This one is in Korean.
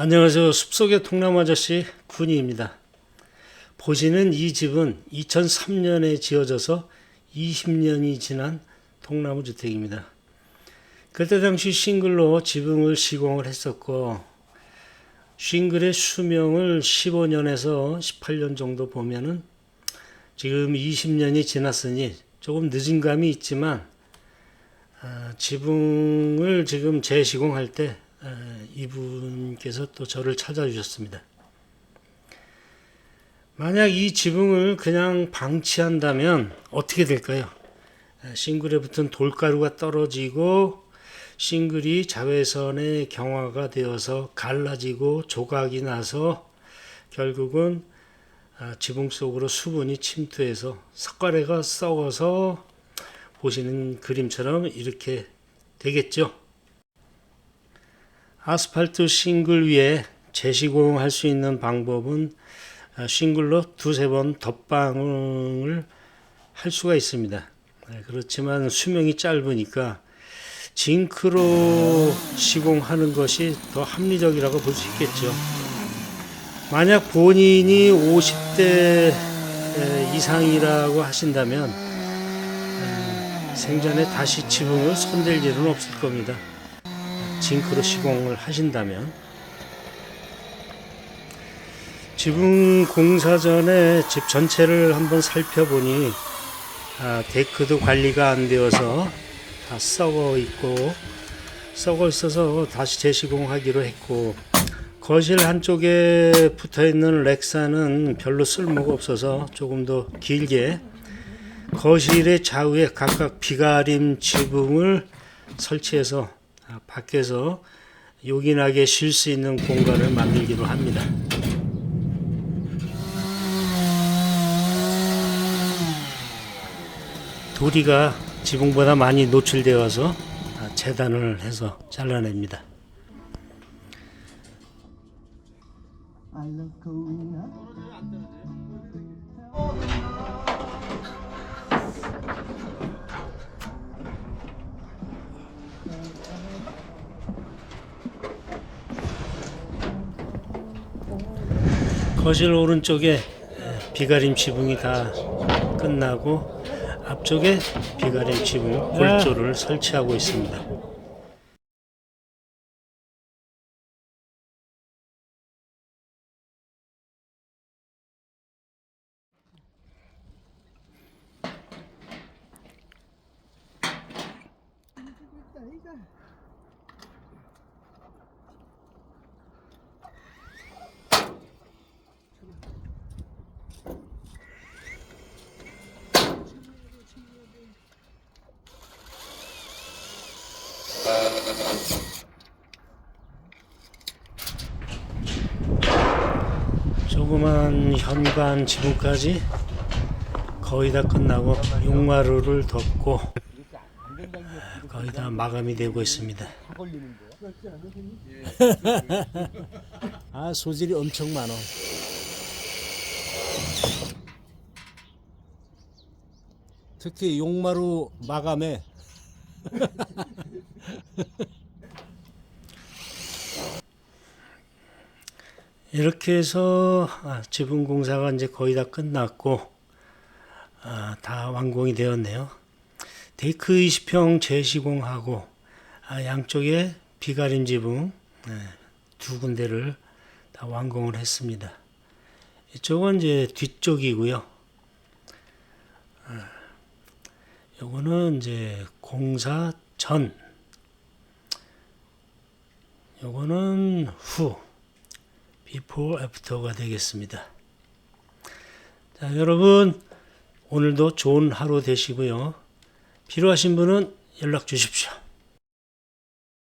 안녕하세요. 숲속의 통나무 아저씨 군이입니다. 보시는 이 집은 2003년에 지어져서 20년이 지난 통나무 주택입니다. 그때 당시 싱글로 지붕을 시공을 했었고 싱글의 수명을 15년에서 18년 정도 보면은 지금 20년이 지났으니 조금 늦은 감이 있지만 아, 지붕을 지금 재시공할 때 아, 이분께서 또 저를 찾아주셨습니다. 만약 이 지붕을 그냥 방치한다면 어떻게 될까요? 아, 싱글에 붙은 돌가루가 떨어지고 싱글이 자외선에 경화가 되어서 갈라지고 조각이 나서 결국은 아, 지붕 속으로 수분이 침투해서 석가래가 썩어서 보시는 그림처럼 이렇게 되겠죠. 아스팔트 싱글 위에 재시공할 수 있는 방법은 아, 싱글로 두세 번 덧방을 할 수가 있습니다. 네, 그렇지만 수명이 짧으니까 징크로 시공하는 것이 더 합리적이라고 볼 수 있겠죠. 만약 본인이 50대 이상이라고 하신다면 에, 생전에 다시 지붕을 손댈 일은 없을 겁니다. 징크로 시공을 하신다면 지붕 공사 전에 집 전체를 한번 살펴보니 아, 데크도 관리가 안 되어서 다 썩어 있고 썩어 있어서 다시 재시공하기로 했고 거실 한쪽에 붙어 있는 렉사는 별로 쓸모가 없어서 조금 더 길게 거실의 좌우에 각각 비가림 지붕을 설치해서 아, 밖에서 요긴하게 쉴 수 있는 공간을 만들기로 합니다. 도리가 지붕보다 많이 노출되어서 아, 재단을 해서 잘라냅니다. 거실 오른쪽에 비가림 지붕이 다 끝나고 앞쪽에 비가림 지붕 골조를 설치하고 있습니다. 조그만 현관 지붕까지 거의 다 끝나고 용마루를 덮고 거의 다 마감이 되고 있습니다. 아 소질이 엄청 많어. 특히 용마루 마감에 이렇게 해서 아, 지붕 공사가 이제 거의 다 끝났고 아, 다 완공이 되었네요. 데크 20평 재시공하고 아, 양쪽에 비가림 지붕 네, 두 군데를 다 완공을 했습니다. 이쪽은 이제 뒤쪽이고요. 아, 요거는 이제 공사 전, 요거는 후. 비포 애프터가 되겠습니다. 자, 여러분 오늘도 좋은 하루 되시고요. 필요하신 분은 연락 주십시오.